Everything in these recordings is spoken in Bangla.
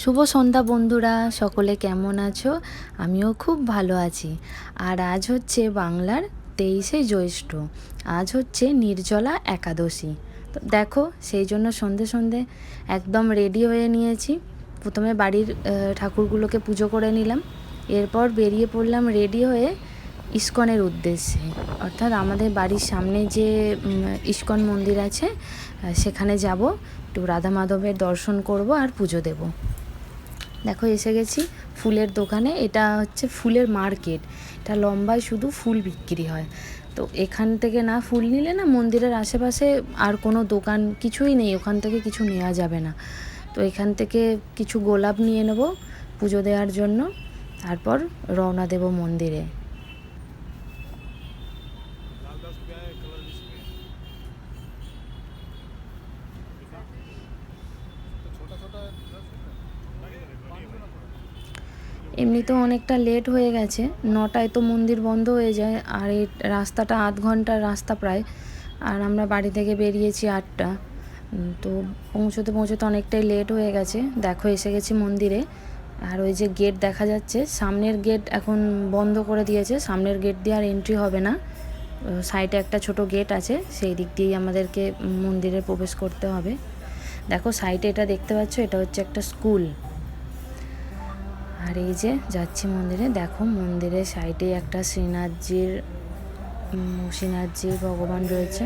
শুভ সন্ধ্যা বন্ধুরা, সকলে কেমন আছো? আমিও খুব ভালো আছি। আর আজ হচ্ছে বাংলার তেইশে জ্যৈষ্ঠ। আজ হচ্ছে নির্জলা একাদশী। তো দেখো, সেই জন্য সন্ধে সন্ধে একদম রেডি হয়ে নিয়েছি। প্রথমে বাড়ির ঠাকুরগুলোকে পুজো করে নিলাম। এরপর বেরিয়ে পড়লাম রেডি হয়ে ইস্কনের উদ্দেশ্যে। অর্থাৎ আমাদের বাড়ির সামনে যে ইস্কন মন্দির আছে সেখানে যাব। একটু রাধা মাধবের দর্শন করব আর পুজো দেব। দেখো, এসে গেছি ফুলের দোকানে। এটা হচ্ছে ফুলের মার্কেট। এটা লম্বায় শুধু ফুল বিক্রি হয়। তো এখান থেকে না ফুল নিলে না মন্দিরের আশেপাশে আর কোনো দোকান কিছুই নেই। ওখান থেকে কিছু নেওয়া যাবে না। তো এখান থেকে কিছু গোলাপ নিয়ে নেব পুজো দেওয়ার জন্য। তারপর রওনা দেব মন্দিরে। এমনিতেও অনেকটা লেট হয়ে গেছে। নটায় তো মন্দির বন্ধ হয়ে যায়, আর এই রাস্তাটা আধ ঘণ্টার রাস্তা প্রায়। আর আমরা বাড়ি থেকে বেরিয়েছি আটটা। তো পৌঁছতে পৌঁছতে অনেকটাই লেট হয়ে গেছে। দেখো, এসে গেছি মন্দিরে। আর ওই যে গেট দেখা যাচ্ছে, সামনের গেট এখন বন্ধ করে দিয়েছে। সামনের গেট দিয়ে আর এন্ট্রি হবে না। সাইডে একটা ছোট গেট আছে, সেই দিক দিয়েই আমাদেরকে মন্দিরে প্রবেশ করতে হবে। দেখো সাইডে এটা দেখতে পাচ্ছ, এটা হচ্ছে একটা স্কুল আর এই যে যাচ্ছি মন্দিরে, দেখো মন্দিরের সাইডে একটা শ্রীনাথজির শ্রীনাথজির ভগবান রয়েছে।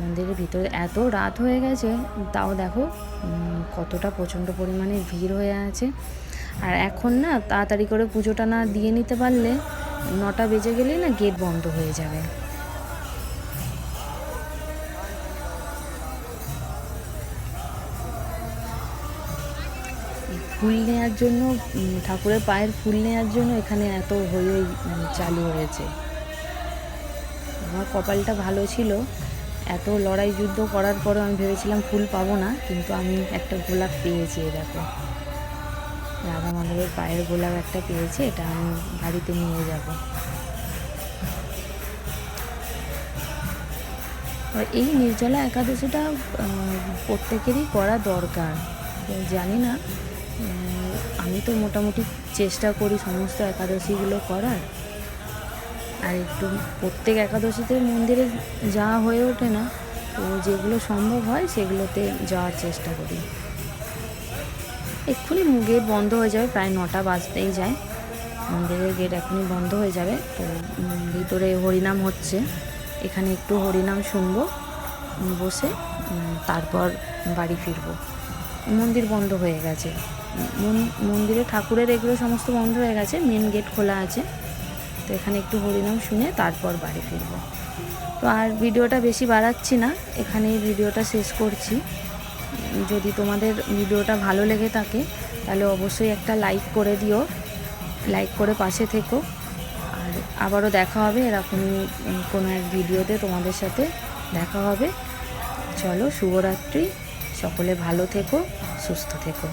মন্দিরের ভিতরে এত রাত হয়ে গেছে, তাও দেখো কতটা প্রচণ্ড পরিমাণে ভিড় হয়ে আছে। আর এখন না, তাড়াতাড়ি করে পুজোটা না দিয়ে নিতে পারলে নটা বেজে গেলেই না গেট বন্ধ হয়ে যাবে। ফুল নেওয়ার জন্য ঠাকুরের পায়ের ফুল নেওয়ার জন্য এখানে এত হই চালু হয়েছে। আমার কপালটা ভালো ছিল। এত লড়াই যুদ্ধ করার পরে আমি ভেবেছিলাম ফুল পাবো না, কিন্তু আমি একটা গোলাপ পেয়েছি দেখো। রাধা মাধবের পায়ের গোলাপ একটা পেয়েছে, এটা আমি বাড়িতে নিয়ে যাব। এই নির্জলা একাদশীটা প্রত্যেকেরই করা দরকার। জানি না আমি তো মোটামুটি চেষ্টা করি সমস্ত একাদশীগুলো করার। আর একটু প্রত্যেক একাদশীতে মন্দিরে যাওয়া হয়ে ওঠে না, তো যেগুলো সম্ভব হয় সেগুলোতে যাওয়ার চেষ্টা করি। এক্ষুনি গেট বন্ধ হয়ে যাবে, প্রায় নটা বাজতেই যায়। মন্দিরের গেট এখনই বন্ধ হয়ে যাবে, তো ভিতরে হরিনাম হচ্ছে। এখানে একটু হরিনাম শুনব, বসে তারপর বাড়ি ফিরবো। মন্দির বন্ধ হয়ে গেছে। মন্দিরে ঠাকুরের এগুলো সমস্ত বন্ধ হয়ে গেছে মেন গেট খোলা আছে। তো এখানে একটু হরিনাম শুনে তারপর বাড়ি ফিরবো। তো আর ভিডিওটা বেশি বাড়াচ্ছি না, এখানেই ভিডিওটা শেষ করছি। যদি তোমাদের ভিডিওটা ভালো লেগে থাকে, তাহলে অবশ্যই একটা লাইক করে দিও। লাইক করে পাশে থেকো। আর আবারও দেখা হবে এরকমই কোনো এক ভিডিওতে তোমাদের সাথে দেখা হবে। চলো, শুভরাত্রি। সকলে ভালো থেকো, সুস্থ থেকো।